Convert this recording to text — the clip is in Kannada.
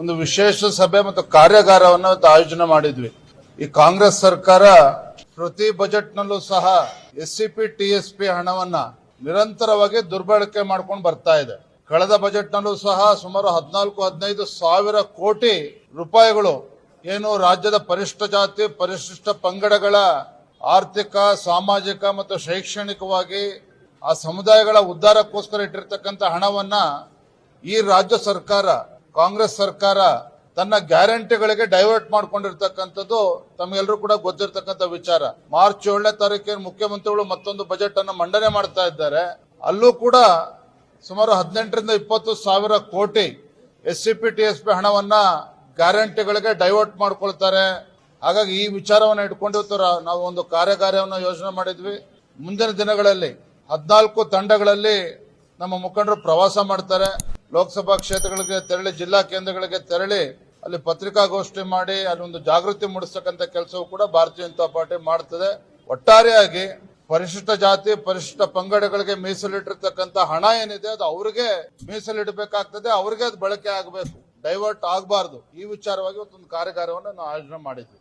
ಒಂದು ವಿಶೇಷ ಸಭೆ ಮತ್ತು ಕಾರ್ಯಾಗಾರವನ್ನು ಆಯೋಜನೆ ಮಾಡಿದ್ವಿ. ಈ ಕಾಂಗ್ರೆಸ್ ಸರ್ಕಾರ ಪ್ರತಿ ಬಜೆಟ್ನಲ್ಲೂ ಸಹ S C T S P ಹಣವನ್ನ ನಿರಂತರವಾಗಿ ದುರ್ಬಳಕೆ ಮಾಡ್ಕೊಂಡು ಬರ್ತಾ ಇದೆ. ಕಳೆದ ಬಜೆಟ್ನಲ್ಲೂ ಸಹ ಸುಮಾರು ಹದಿನಾಲ್ಕು, ಹದಿನೈದು ಸಾವಿರ ಕೋಟಿ ರೂಪಾಯಿಗಳು ಏನು ರಾಜ್ಯದ ಪರಿಶಿಷ್ಟ ಜಾತಿ ಪರಿಶಿಷ್ಟ ಪಂಗಡಗಳ ಆರ್ಥಿಕ, ಸಾಮಾಜಿಕ ಮತ್ತು ಶೈಕ್ಷಣಿಕವಾಗಿ ಆ ಸಮುದಾಯಗಳ ಉದ್ಧಾರಕ್ಕೋಸ್ಕರ ಇಟ್ಟಿರ್ತಕ್ಕಂಥ ಹಣವನ್ನ ಈ ರಾಜ್ಯ ಸರ್ಕಾರ ಕಾಂಗ್ರೆಸ್ ಸರ್ಕಾರ ತನ್ನ ಗ್ಯಾರಂಟಿಗಳಿಗೆ ಡೈವರ್ಟ್ ಮಾಡ್ಕೊಂಡಿರ್ತಕ್ಕಂಥದ್ದು ತಮಗೆಲ್ಲರೂ ಕೂಡ ಗೊತ್ತಿರ್ತಕ್ಕಂಥ ವಿಚಾರ. ಮಾರ್ಚ್ ಏಳನೇ ತಾರೀಕಿನ ಮುಖ್ಯಮಂತ್ರಿಗಳು ಮತ್ತೊಂದು ಬಜೆಟ್ ಅನ್ನು ಮಂಡನೆ ಮಾಡ್ತಾ ಇದ್ದಾರೆ. ಅಲ್ಲೂ ಕೂಡ ಸುಮಾರು ಹದಿನೆಂಟರಿಂದ ಇಪ್ಪತ್ತು ಸಾವಿರ ಕೋಟಿ S C P T S P ಹಣವನ್ನ ಗ್ಯಾರಂಟಿಗಳಿಗೆ ಡೈವರ್ಟ್ ಮಾಡ್ಕೊಳ್ತಾರೆ. ಹಾಗಾಗಿ ಈ ವಿಚಾರವನ್ನು ಇಟ್ಕೊಂಡು ನಾವು ಒಂದು ಕಾರ್ಯಕಾರ್ಯವನ್ನು ಯೋಜನೆ ಮಾಡಿದ್ವಿ. ಮುಂದಿನ ದಿನಗಳಲ್ಲಿ ಹದಿನಾಲ್ಕು ತಂಡಗಳಲ್ಲಿ ನಮ್ಮ ಮುಖಂಡರು ಪ್ರವಾಸ ಮಾಡ್ತಾರೆ. ಲೋಕಸಭಾ ಕ್ಷೇತ್ರಗಳಿಗೆ ತೆರಳಿ, ಜಿಲ್ಲಾ ಕೇಂದ್ರಗಳಿಗೆ ತೆರಳಿ, ಅಲ್ಲಿ ಪತ್ರಿಕಾಗೋಷ್ಠಿ ಮಾಡಿ ಅಲ್ಲಿ ಒಂದು ಜಾಗೃತಿ ಮೂಡಿಸ್ತಕ್ಕಂಥ ಕೆಲಸವೂ ಕೂಡ ಭಾರತೀಯ ಜನತಾ ಪಾರ್ಟಿ ಮಾಡ್ತದೆ. ಒಟ್ಟಾರೆಯಾಗಿ ಪರಿಶಿಷ್ಟ ಜಾತಿ, ಪರಿಶಿಷ್ಟ ಪಂಗಡಗಳಿಗೆ ಮೀಸಲಿಟ್ಟಿರ್ತಕ್ಕಂಥ ಹಣ ಏನಿದೆ, ಅದು ಅವ್ರಿಗೆ ಮೀಸಲಿಡಬೇಕಾಗ್ತದೆ, ಅವ್ರಿಗೆ ಅದು ಬಳಕೆ ಆಗಬೇಕು. ಡೈವರ್ಟ್ ಆಗಬಾರ್ದು. ಈ ವಿಚಾರವಾಗಿ ಒಂದು ಕಾರ್ಯಾಗಾರವನ್ನು ನಾವು ಆಯೋಜನೆ ಮಾಡಿದ್ವಿ.